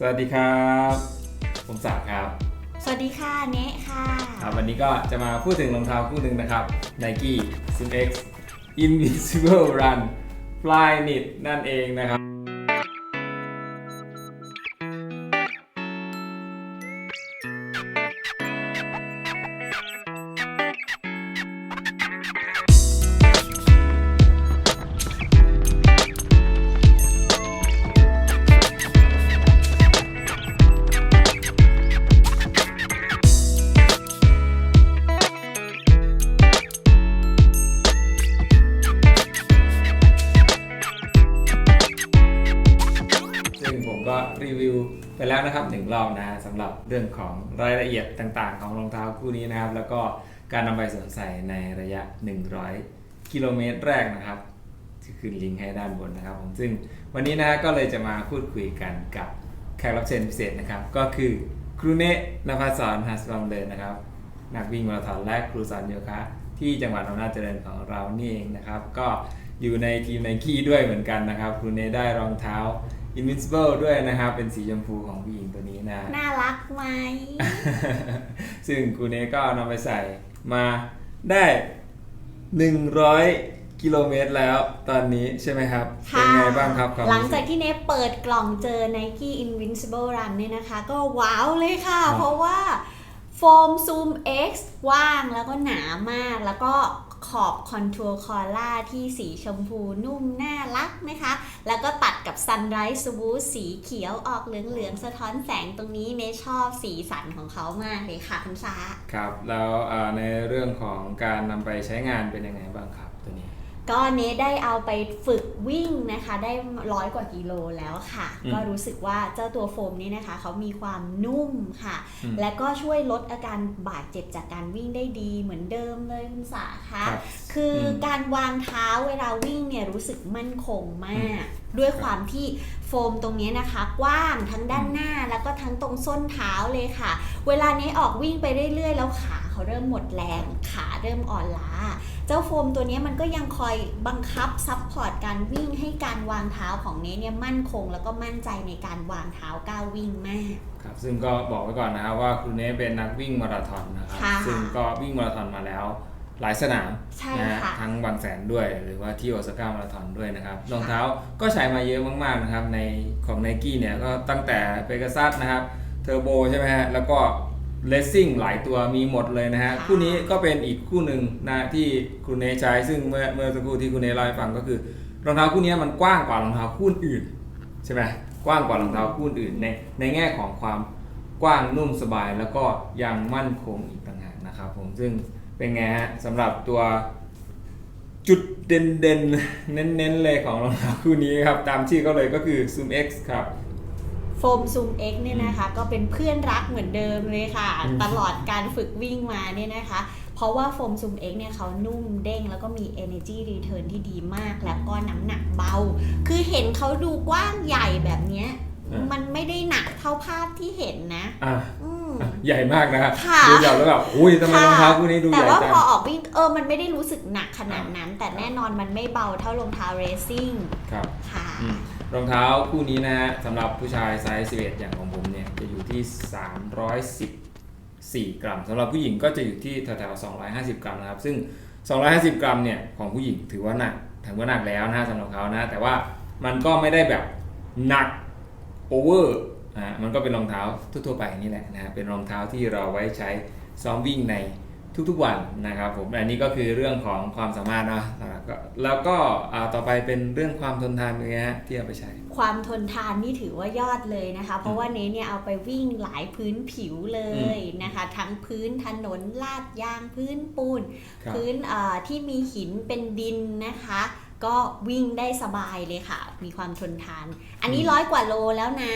สวัสดีครับ ผมศักดิ์ครับ สวัสดีค่ะเนะค่ะ ครับ วันนี้ก็จะมาพูดถึงรองเท้าคู่หนึ่งนะครับ Nike Sim X Invisible Run Fly Knit นั่นเองนะครับ เรื่องของรายละเอียดต่างๆ ของรองเท้าคู่นี้นะครับ แล้วก็การนำไปสวมใส่ในระยะ 100 กิโลเมตรแรกนะครับที่ขึ้นลิงก์ให้ด้านบนนะครับผมซึ่งวันนี้นะฮะก็เลยจะมาพูดคุยกันกับแขกรับเชิญพิเศษนะครับ ก็คือครูเนะนภัสสอนหัสบำเดินนะครับ นักวิ่งมาราธอนและครูสอนโยคะที่จังหวัดอำนาจเจริญของเรานี่เองนะครับ ก็อยู่ในทีมไนกี้ด้วยเหมือนกันนะครับครูเนได้รองเท้า Invincible ด้วยนะครับเป็นสีชมพูของผู้หญิงตัวนี้นะ น่ารักไหม ซึ่งครูเนก็นำไปใส่มาได้ 100 กิโลเมตรแล้วตอนนี้ใช่ไหมครับ เป็นไงบ้างครับความหลังรู้สึจากที่เนทเปิดกล่องเจอ Nike Invincible Run เนี่ยนะคะ ก็ว้าวเลยค่ะครับเพราะว่าโฟมซูม X ว่างแล้วก็หนามากแล้วก็ ขอบคอนทัวร์คอล่าที่สีชมพูนุ่มน่ารักนะคะ แล้วก็ตัดกับซันไรส์วูสีเขียวออกเหลืองๆ สะท้อนแสงตรงนี้เนทชอบสีสันของเขามากเลยค่ะคุณฟ้า ครับ แล้วในเรื่องของการนำไปใช้งานเป็นยังไงบ้างครับตัวนี้ ก็เนทได้เอาไปฝึกวิ่งนะคะ ได้ร้อยกว่ากิโลแล้วค่ะอืมก็รู้สึกว่าเจ้าตัวโฟมนี้นะคะเขามีความนุ่มค่ะอืมและก็ช่วยลดอาการบาดเจ็บจากการวิ่งได้ดีเหมือนเดิมเลยคุณสาคะครับคืออมการวางเท้าเวลาวิ่งเนี่ยรู้สึกมั่นคงมาก ด้วยความที่โฟมตรงนี้นะคะกว้างทั้งด้านหน้าแล้วก็ทั้งตรงส้นเท้าเลยค่ะ เวลานี้ออกวิ่งไปเรื่อยๆ แล้วขาเขาเริ่มหมดแรง ขาเริ่มอ่อนล้า เจ้าโฟมตัวนี้มันก็ยังคอยบังคับซับพอร์ตการวิ่งให้การวางเท้าของเนเนี่ยมั่นคง แล้วก็มั่นใจในการวางเท้าก้าววิ่งมากครับซึ่งก็บอกไว้ก่อนนะครับว่าครูเนเป็นนักวิ่งมาราธอนนะครับค่ะซึ่งก็วิ่งมาราธอนมาแล้วหลายสนามใช่นะฮะค่ะทั้งบางแสนด้วยหรือว่าที่โอซาก้ามาราธอนด้วยนะครับรองเท้าก็ใช้มาเยอะมากๆนะครับในของไนกี้เนี่ยก็ตั้งแต่เปก a ซัสนะครับเทอร์โบใช่ไหมฮะแล้วก็ เลสซิ่งหลายตัวมีหมดเลยนะฮะค่ะคู่นี้ก็เป็นอีกคู่หนึ่งนะที่ครูเนใช้ซึ่งเมื่อเมื่อสักครู่ที่ครูเนเล่าให้ฟังก็คือรองเท้าคู่นี้มันกว้างกว่ารองเท้าคู่อื่นใช่ไหมกว้างกว่ารองเท้าคู่อื่นในในแง่ของความกว้างนุ่มสบายแล้วก็ยังมั่นคงอีกต่างหากนะครับผมซึ่งเป็นไงฮะสำหรับตัวจุดเด่นเด่นๆเน้นๆเลยของรองเท้าคู่นี้ครับตามชื่อเขาเลยก็คือ Zoom X ครับ โฟมซูม X เนี่ยนะคะ ก็เป็นเพื่อนรักเหมือนเดิมเลยค่ะอืมตลอดการฝึกวิ่งมาเนี่ยนะคะ เพราะว่าโฟมซูม X เนี่ยเขานุ่มเด้งแล้วก็มี energy return ที่ดีมาก แล้วก็น้ำหนักเบา คือเห็นเขาดูกว้างใหญ่แบบเนี้ยอะมันไม่ได้หนักเท่าภาพที่เห็นนะอะอืมอะใหญ่มากนะครับค่ะดูจากแล้วแบบอุ้ยทำไมรองเท้าคู่นี้ดูใหแต่ญ่ว่าจังพอออกวิ่งเออมันไม่ได้รู้สึกหนักขนาดนั้น แต่แน่นอนมันไม่เบาเท่ารองเท้าเรซิ่งครับค่ะอืม รองเท้าคู่นี้นะฮะสำหรับผู้ชายไซส์ 11 อย่างของผมเนี่ยจะอยู่ที่ 314 กรัมสำหรับผู้หญิงก็จะอยู่ที่แถวๆ250 กรัมนะครับ ซึ่ง 250 กรัมเนี่ยของผู้หญิงถือว่าหนักถือว่าหนักแล้วนะฮะสำหรับเขานะแต่ว่ามันก็ไม่ได้แบบหนักโอเวอร์อ่ามันก็เป็นรองเท้าทั่วๆไปนี่แหละนะฮะเป็นรองเท้าที่เราไว้ใช้ซ้อมวิ่งใน ทุกๆวันนะครับผมอันนี้ก็คือเรื่องของความสามารถนะแล้วก็แล้วก็อ่าต่อไปเป็นเรื่องความทนทานเป็นไงฮะที่เอาไปใช้ ความทนทานนี่ถือว่ายอดเลยนะคะ เพราะว่าเนเนี่ยเอาไปวิ่งหลายพื้นผิวเลยนะคะ ทั้งพื้นถนนลาดยางพื้นปูนครับพื้นเอ่อที่มีหินเป็นดินนะคะก็วิ่งได้สบายเลยค่ะ มีความทนทาน อันนี้ร้อยกว่าโลแล้วนะ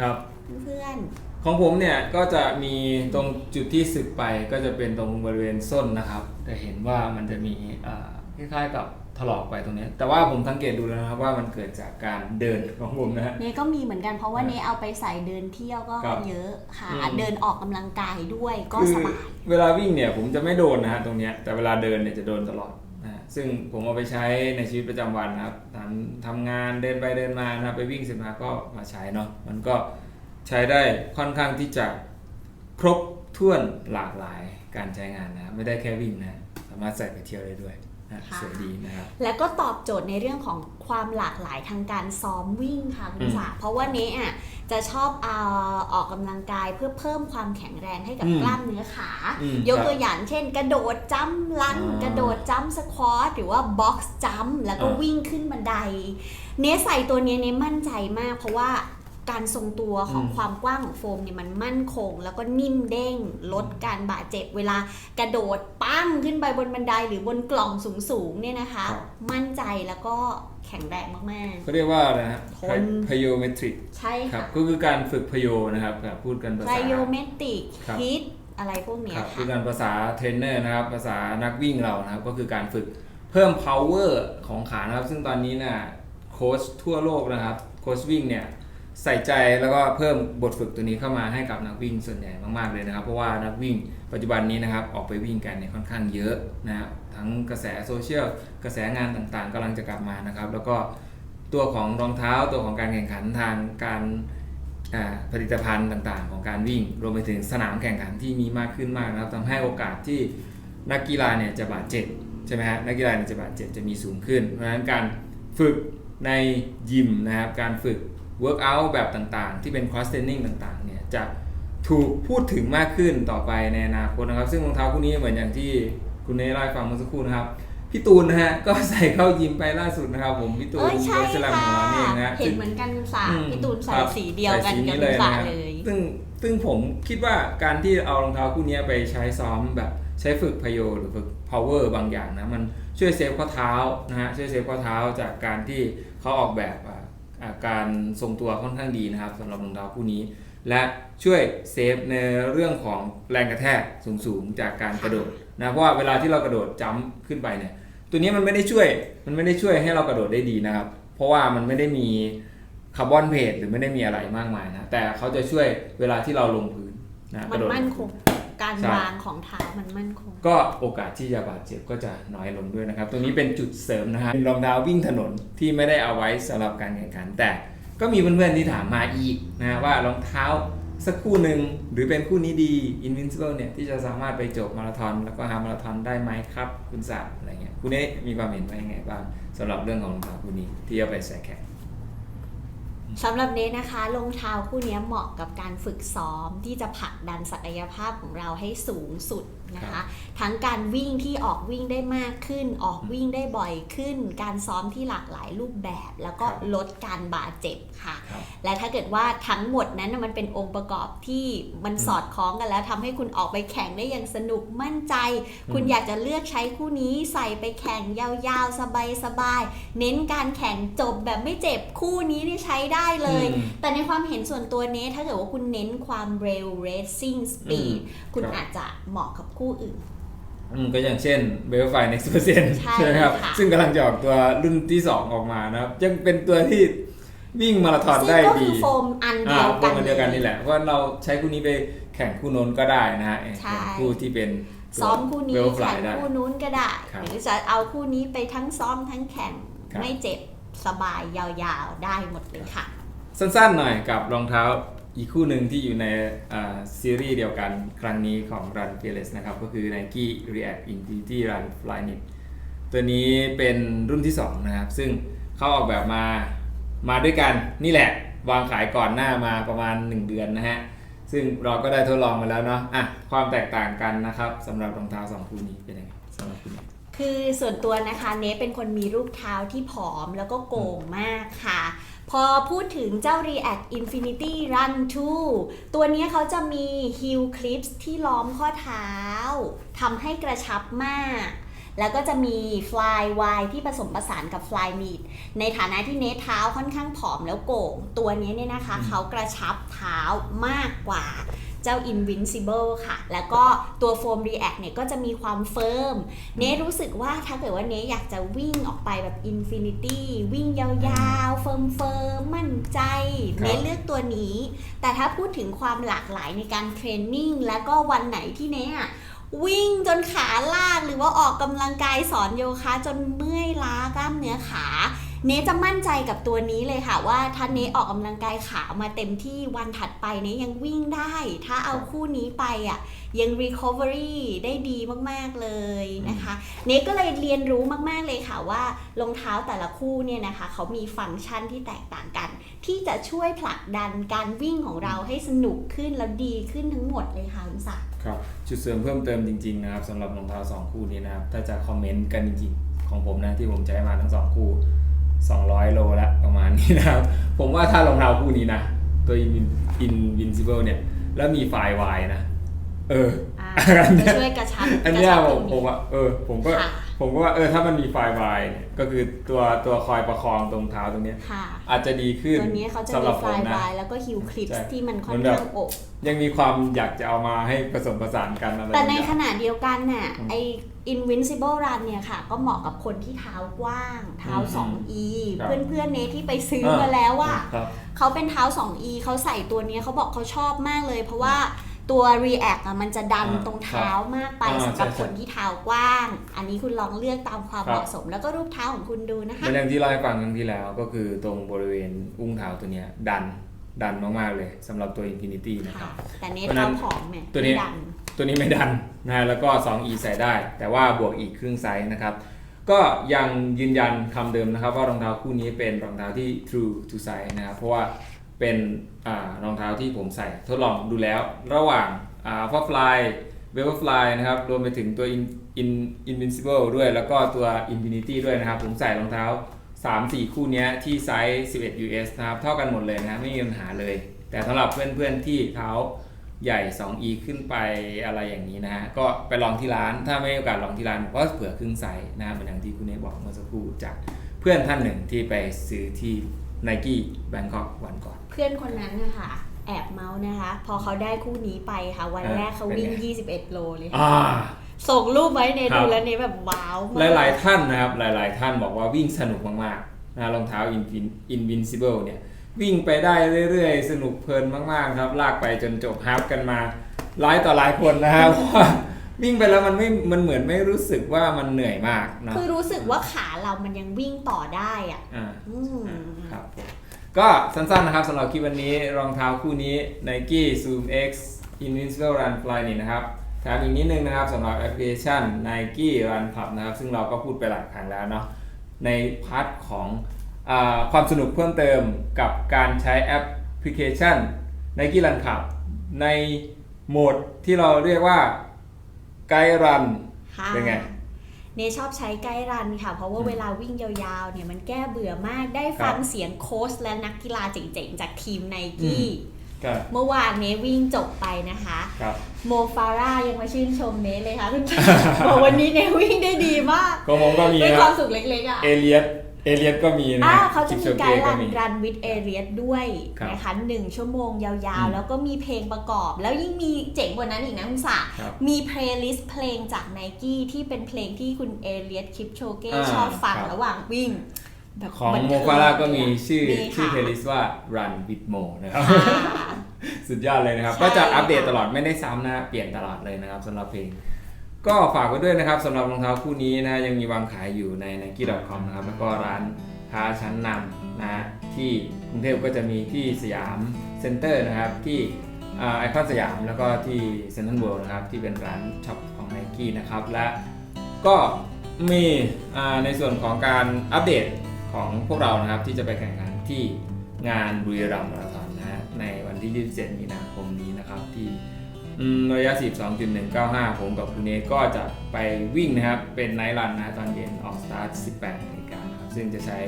ครับ เพื่อน ของผมเนี่ยก็จะมีตรงจุดที่สึกไปก็จะเป็นตรงบริเวณส้นนะครับ จะเห็นว่ามันจะมีอ่าคล้ายๆกับถลอกไปตรงเนี้ยแต่ว่าผมสังเกตดูแล้วนะครับว่ามันเกิดจากการเดินของผมนะฮะเนก็มีเหมือนกันเพราะว่าเนเอาไปใส่เดินเที่ยวก็ครับเยอะค่ะอืมเดินออกกำลังกายด้วยก็คือสบายเวลาวิ่งเนี่ยผมจะไม่โดนนะฮะตรงเนี้ยแต่เวลาเดินเนี่ยจะโดนตลอดนะฮะซึ่งผมเอาไปใช้ในชีวิตประจำวันนะครับทำทำงานเดินไปเดินมานะครับไปวิ่งเสร็จมาก็มาใช้เนาะมันก็ ใช้ได้ค่อนข้างที่จะครบถ้วนหลากหลายการใช้งานนะครับไม่ได้แค่วิ่งนะ สามารถใส่ไปเที่ยวได้ด้วยนะค่ะสวยดีนะครับ แล้วก็ตอบโจทย์ในเรื่องของความหลากหลายทางการซ้อมวิ่งค่ะคุณอืมสาเพราะว่าเนี้อะจะชอบเอาออกกำลังกายเพื่อเพิ่มความแข็งแรงให้กับอืมกล้ามเนื้อขาอืมยกครับตัวอย่างเช่น กระโดดจัมป์ลันอ่ากระโดดจัมป์สควอตหรือว่าบ็อกซ์จัมป์แล้วก็อ่าวิ่งขึ้นบันได เนี้ยใส่ตัวเนี้ยเนี้ยมั่นใจมาก เพราะว่า การทรงตัวของอืม ความกว้างของโฟมเนี่ยมันมั่นคง แล้วก็นิ่มเด้ง ลดการบาดเจ็บเวลากระโดดปั้งขึ้นไปบนบันไดหรือบนกล่องสูงๆเนี่ยนะคะครับมั่นใจแล้วก็แข็งแรงมาก เขาเรียกว่าอะไรนะทนพยโอเมตริกๆ ใช่ครับค่ะก็คือการฝึกพโยนะครับแบบพูดกันภาไบษาโอเมตริกครับ ฮิตอะไรพวกเนี้คยรับพูค่ะดกันภาษาเทรนเนอร์นะครับ ภาษานักวิ่งเรานะครับ ก็คือการฝึกเพิ่ม power ของขานะครับ ซึ่งตอนนี้น่ะโค้ชทั่วโลกนะครับ โค้ชวิ่งเนี่ย ใส่ใจแล้วก็เพิ่มบทฝึกตัวนี้เข้ามาให้กับนักวิ่งส่วนใหญ่มากๆเลยนะครับ เพราะว่านักวิ่งปัจจุบันนี้นะครับออกไปวิ่งกันเนี่ยค่อนข้างเยอะนะครับทั้งกระแสโซเชียลกระแสงานต่างๆกำลังจะกลับมานะครับ แล้วก็ตัวของรองเท้าตัวของการแข่งขันทางการผลิตภัณฑ์ต่างๆ ของการวิ่ง รวมไปถึงสนามแข่งขันที่มีมากขึ้นมากนะครับทำให้โอกาสที่นักกีฬาเนี่ยจะบาดเจ็บใช่ไหมฮะนักกีฬาเนี่ยจะบาดเจ็บจะมีสูงขึ้น เพราะฉะนั้นการฝึกในยิมนะครับการฝึก เวิร์กอัลแบบต่างๆ ที่เป็นคอ s เทรนนิ่งต่างๆ เนี่ยจะถูกพูดถึงมากขึ้นต่อไปในอนาคตนะครับ ซึ่งรองเท้าคู่นี้เหมือนอย่างที่คุณเนยเล่าให้ฟังเมื่อสักครู่นะครับพี่ตูนนะฮะก็ใส่เข้ายิมไปล่าสุดนะครับ ผมพี่ตูนเอ้ยใช่โดยสลัมค่ะของเรานี่เองนะเห็นซึ่งเหมือนกันคุณสาอืมพี่ตูนใส่ครับสีเดียวกันใส่สีกับนี้คุณสานะฮะเลย ซึ่งซึ่งผมคิดว่าการที่เอารองเท้าคู่นี้ไปใช้ซ้อมแบบใช้ฝึกพโยหรือฝึก power บางอย่างนะมันช่วยเซฟข้อเท้านะฮะช่วยเซฟข้อเท้าจากการที่เขาออกแบบอ่าอ่า การทรงตัวค่อนข้างดีนะครับสำหรับรองเท้าคู่นี้ และช่วยเซฟในเรื่องของแรงกระแทกสูงๆจากการกระโดดนะเพราะว่าเวลาที่เรากระโดดจัมป์ขึ้นไปเนี่ยตัวนี้มันไม่ได้ช่วยมันไม่ได้ช่วยให้เรากระโดดได้ดีนะครับ เพราะว่ามันไม่ได้มีคาร์บอนเพจหรือไม่ได้มีอะไรมากมายนะแต่เขาจะช่วยเวลาที่เราลงพื้นนะกระโดดมั่นคง การใช่วางของเท้ามันมั่นคง ก็โอกาสที่จะบาดเจ็บก็จะน้อยลงด้วยนะครับตัวนี้เป็นจุดเสริมนะฮะเป็นรองเท้าวิ่งถนนที่ไม่ได้เอาไว้สำหรับการแข่งขัน แต่ก็มีเพื่อนๆที่ถามมาอีกนะว่ารองเท้าสักคู่หนึ่งหรือเป็นคู่นี้ดี Invincible เนี่ยที่จะสามารถไปจบมาราธอนแล้วก็ฮาล์มาราธอนได้ไหมครับ คุณสาอะไรเงี้ยคุณเอ๊มีความเห็นว่ายังไงบ้างสำหรับเรื่องของรองเท้าคู่นี้ที่เอาไปใส่แข่ง สำหรับเนสนะคะรองเท้าคู่นี้เหมาะกับการฝึกซ้อมที่จะผลักดันศักยภาพของเราให้สูงสุด นะครัคะบทั้งการวิ่งที่ออกวิ่งได้มากขึ้น ออกวิ่งได้บ่อยขึ้น การซ้อมที่หลากหลายรูปแบบ แล้วก็ครับลดการบาดเจ็บค่ะครับและถ้าเกิดว่าทั้งหมดนั้นน่ะมันเป็นองค์ประกอบที่มันอืมสอดคล้องกันแล้วทำให้คุณออกไปแข่งได้อย่างสนุกมั่นใจ คุณอืมอยากจะเลือกใช้คู่นี้ใส่ไปแข่งยาวๆสบายๆเน้นการแข่งจบแบบไม่เจ็บคู่นี้นี่ใช้ได้เลยอืมแต่ในความเห็นส่วนตัวเนี้ถ้าเกิดว่าคุณเน้นความเร็ว racing อื speed มคุณครับอาจจะเหมาะกับคู่อื่น อืมก็อย่างเช่นเบลไฟ next percent ใช่ไหมครับ ค่ะ ซึ่งกำลังจะออกตัวรุ่นที่ 2 ออกมานะครับ ยังเป็นตัวที่วิ่งมาราธอนซึ่งได้ก็ดีคือโฟมอันอ่าเดียวพกัวนกเดียวกันนี่แหละ เพราะว่าเราใช้คู่นี้ไปแข่งคู่โน้นก็ได้นะฮะใช่ แข่งคู่ที่เป็นซ้อมคู่นี้เวลฟแข่ลายงได้ คู่นู้นก็ได้ ครับหรือจะเอาคู่นี้ไปทั้งซ้อมทั้งแข่งครับ ไม่เจ็บสบายยาวๆได้หมดเลยค่ะ สั้นๆหน่อยกับรองเท้า อีกคู่หนึ่งที่อยู่ในซีรีส์เดียวกันครั้งนี้ของ Run Fearless นะครับ ก็คือ Nike React Infinity Run Flyknit ตัวนี้เป็นรุ่นที่ 2 นะครับ ซึ่งเขาออกแบบมามาด้วยกันนี่แหละ วางขายก่อนหน้ามาประมาณ 1 เดือนนะฮะ ซึ่งเราก็ได้ทดลองมาแล้วเนาะอะความแตกต่างกันนะครับสำหรับรองเท้า2คู่นี้เป็นยังไงสำหรับคุณ คือส่วนตัวนะคะเนเป็นคนมีรูปเท้าที่ผอมแล้วก็โก่งมากค่ะ พอพูดถึงเจ้า React Infinity Run 2 ตัวเนี้ยเขาจะมี heel clips ที่ล้อมข้อเท้าทำให้กระชับมาก แล้วก็จะมี fly wide ที่ผสมผสานกับ fly mid ในฐานะที่เนทเท้าค่อนข้างผอมแล้วโก่ง ตัวนี้เนี่ยนะคะอืมเขากระชับเท้ามากกว่า เจ้า Invincible ค่ะ แล้วก็ตัว Foam React เนี่ยก็จะมีความเฟิร์ม เนทรู้สึกว่าถ้าเกิดว่าเนทอยากจะวิ่งออกไปแบบ Infinity วิ่งยาวๆ เฟิร์มเฟิร์มมั่นใจครับเนทเลือกตัวนี้ แต่ถ้าพูดถึงความหลากหลายในการเทรนนิ่งแล้วก็วันไหนที่เนทอะวิ่งจนขาลากหรือว่าออกกำลังกายสอนโยคะจนเมื่อยล้ากล้ามเนื้อขา เนจะมั่นใจกับตัวนี้เลยค่ะว่าถ้าเนออกกำลังกายขามาเต็มที่วันถัดไปเนยังวิ่งได้ ถ้าเอาคู่นี้ไปอะยัง recovery ได้ดีมากๆเลยนะคะ เนก็เลยเรียนรู้มากๆเลยค่ะว่ารองเท้าแต่ละคู่เนี่ยนะคะเขามีฟังก์ชันที่แตกต่างกัน ที่จะช่วยผลักดันการวิ่งของเราให้สนุกขึ้นแล้วดีขึ้นทั้งหมดเลยค่ะคุณศักดิ์ครับจุดเสริมเพิ่มเติมจริงๆนะครับสำหรับรองเท้าสองคู่นี้นะครับถ้าจะคอมเมนต์กันจริงๆ ของผมนะที่ผมใช้มาทั้งสองคู่ 200 โลละประมาณนี้นะครับ ผมว่าถ้ารองเท้าคู่นี้นะ ตัว Invin- Invincible เนี่ย แล้วมีไฟล์วายนะ เอออ่าอันเนี้จะยช่วยกระชับอันเนี้ยกระชับผตรมงผมนี้ว่าเออ ผมก็ค่ะ ผมก็ว่าเออถ้ามันมีไฟล์วายเนี่ยก็คือตัวตัวคอยประคองตรงเท้าตรงเนี้ยค่ะ อาจจะดีขึ้นตัวนี้เขาจะสำหมีรับไฟผมล์นะบายแล้วก็ฮิวคลิปใช่ที่มันค่อมันนแบบข้างอกยังมีความอยากจะเอามาให้ผสมผสานกันอะไรแต่ในบางอย่างขณะเดียวกันน่ะอืมไอ invincible run เนี่ยค่ะ ก็เหมาะกับคนที่เท้ากว้าง เท้า อืม 2e ครับ เพื่อนๆเนที่ไปซื้อเออมาแล้วว่า ครับ เขาเป็นเท้า 2e เขาใส่ตัวเนี้ยเขาบอกเขาชอบมากเลย เพราะว่า ตัว react อะมันจะดันอ่าตรงเท้ามากไปอ่าสำหรับใช่คนที่เท้ากว้าง อันนี้คุณลองเลือกตามความครับเหมาะสม แล้วก็รูปเท้าของคุณดูนะคะเป็นอย่างที่เล่าให้ฟังครั้งที่แล้วก็คือตรงบริเวณอุ้งเท้าตัวเนี้ยดันดันมากๆเลยสำหรับตัว Infinity นะครัค่ะบแต่เนเพราะฉะนั้เท้านผอมเนี่ยตัวนี้ ไม่ดัน ตัวนี้ไม่ดันนะฮะแล้วก็ 2e ใส่ได้ แต่ว่าบวกอีกครึ่งไซส์นะครับ ก็ยังยืนยันคำเดิมนะครับว่ารองเท้าคู่นี้เป็นรองเท้าที่ true to size นะครับ เพราะว่า เป็นรองเท้าที่ผมใส่ทดลองดูแล้ว ระหว่างอ่า Alpha Fly v e l Fly นะครับรวมไปถึงตัว In, In, Invincible ด้วย แล้วก็ตัว Infinity ด้วยนะครับ ผมใส่รองเท้า 3-4 คู่นี้ที่ไซส์ 11 US นะครับ เท่ากันหมดเลยนะไม่มีปัญหาเลย แต่สำหรับเพื่อนๆที่เท้าใหญ่ 2e ขึ้นไปอะไรอย่างนี้นะฮะ ก็ไปลองที่ร้าน ถ้าไม่มีโอกาสลองที่ร้านผมก็เผื่อครึ่งไซส์นะฮะเหมือนอย่างที่คุณเอบอกเมื่อสักครู่จากเพื่อนท่านหนึ่งที่ไปซื้อที่ Nike Bangkok วันก่อน พื่อนคนนั้นนะคะแอบเมาส์นะคะ พอเขาได้คู่นี้ไปค่ะ วันเออแรกเขาวิ่งเป็นไง21 โลเลยอ่าส่งรูปไว้ในครัดูบแล้วเนแบบว้าวมาก หลายๆท่านนะครับ หลายๆท่านบอกว่าวิ่งสนุกมากๆนะรองเท้า Invin- Invincible เนี่ย วิ่งไปได้เรื่อยๆ สนุกเพลินมากๆครับ ลากไปจนจบฮาล์ฟกันมาหลายต่อหลายคนนะครับเพราะว่าวิ่งไปแล้วมันไม่ มันเหมือนไม่รู้สึกว่ามันเหนื่อยมากเนอะคือรู้สึกว่าขาเรามันยังวิ่งต่อได้อะอ่าอืมครับผม ก็สั้นๆนะครับสำหรับคลิปวันนี้รองเท้าคู่นี้ Nike Zoom X Invincible Run Fly นี่นะครับแถมอีกนิดนึงนะครับสำหรับแอปพลิเคชัน Nike Run Club นะครับ ซึ่งเราก็พูดไปหลายครั้งแล้วเนาะในพาร์ทของอาความสนุกเพิ่มเติมกับการใช้แอปพลิเคชัน Nike Run Club ในโหมดที่เราเรียกว่าไกด์รันค่ะเป็นไง เนชอบใช้ใกล้รันค่ะ เพราะว่าอืมเวลาวิ่งยาวๆเนี่ยมันแก้เบื่อมากได้ฟังครับเสียงโค้ชและนักกีฬาเจ๋งๆ จากทีมไนอืกี้มก็เมื่อวานเนวิ่งจบไปนะคะครับโมฟาร่ายังมาชื่นชมเนเลยค่ะคุณบอกวันนี้เนวิ่งได้ดีมากก็ผมก็มีเป็นนะความสุขเล็กๆอะเอเลียส เอเลียสก็มีนะอ่าเขาจะมีคิปโชไกเก้ด์รันมีรันวิดเอเรียด้วยครับนะคะหนึ่งชั่วโมงยาวอืๆมแล้วก็มีเพลงประกอบ แล้วยิ่งมีเจ๋งกว่านั้นอีกนะคุณสาครับมีเพลย์ลิสต์เพลงจากไนกี้ที่เป็นเพลงที่คุณเอเลียสคลิปโชเก้อ่าชอบฟังครับระหว่างวิ่งแบบของบันโมเทิฟาร่าก็มีชื่อมีชื่อค่ะเพลย์ลิสต์ว่า Run with Mo นะครับค่ะสุดยอดเลยนะครับใช่ก็จะอัปเดตค่ะตลอดไม่ได้ซ้ำนะเปลี่ยนตลอดเลยนะครับสำหรับเพลง ก็ฝากไว้ด้วยนะครับสำหรับรองเท้าคู่นี้นะยังมีวางขายอยู่ใน nike.com นะครับแล้วก็ร้านค้าชั้นนำนะที่กรุงเทพก็จะมีที่สยามเซ็นเตอร์นะครับที่ไอคอนสยามแล้วก็ที่เซ็นทรัลเวิลด์นะครับที่เป็นร้านช็อปของ Nike นะครับและก็มีในส่วนของการอัปเดตของพวกเรานะครับที่จะไปแข่งขันที่งานบุรีรัมย์มาราธอนนะในวันที่ 27 มีนาคมนี้นะครับที่ ระยะ 42.195 ผมกับคุณเนก็จะไปวิ่งนะครับ เป็นไนท์รันนะตอนเย็นออกสตาร์ท 18นาฬิกาครับซึ่งจะใช้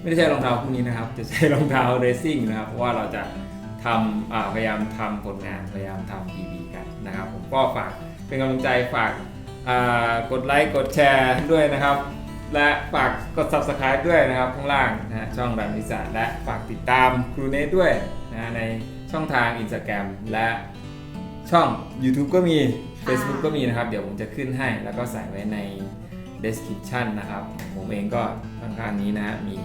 ไม่ได้ใช้รองเท้าคู่นี้นะครับ จะใช้รองเท้าเรซิ่งนะครับ เพราะว่าเราจะทำพยายามทำผลงานพยายามทำ PB กันนะครับ ผมก็ฝากเป็นกำลังใจฝากกดไลค์กดแชร์ด้วยนะครับ และฝากกด subscribe ด้วยนะครับข้างล่างนะฮะช่องรันวิสาและฝากติดตามครูเนทด้วยนะในช่องทาง Instagram และ ช่อง YouTube ก็มี Facebook ก็มีนะครับ เดี๋ยวผมจะขึ้นให้แล้วก็ใส่ไว้ใน description นะครับของผมเองก็ค่อนข้างนี้นะฮะมี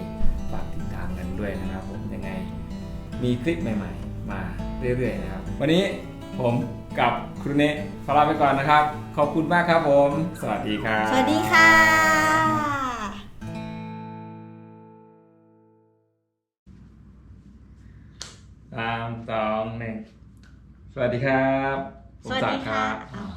ฝากติดตามกันด้วยนะครับ ผมยังไงมีคลิปใหม่ ๆ มาเรื่อยๆนะครับ วันนี้ผมกับครูเนะขอลาไปก่อนนะครับ ขอบคุณมากครับผม สวัสดีครับ สวัสดีค่ะ สวัสดีครับผมสวัสดีศักดิ์ค่ะรับอ่า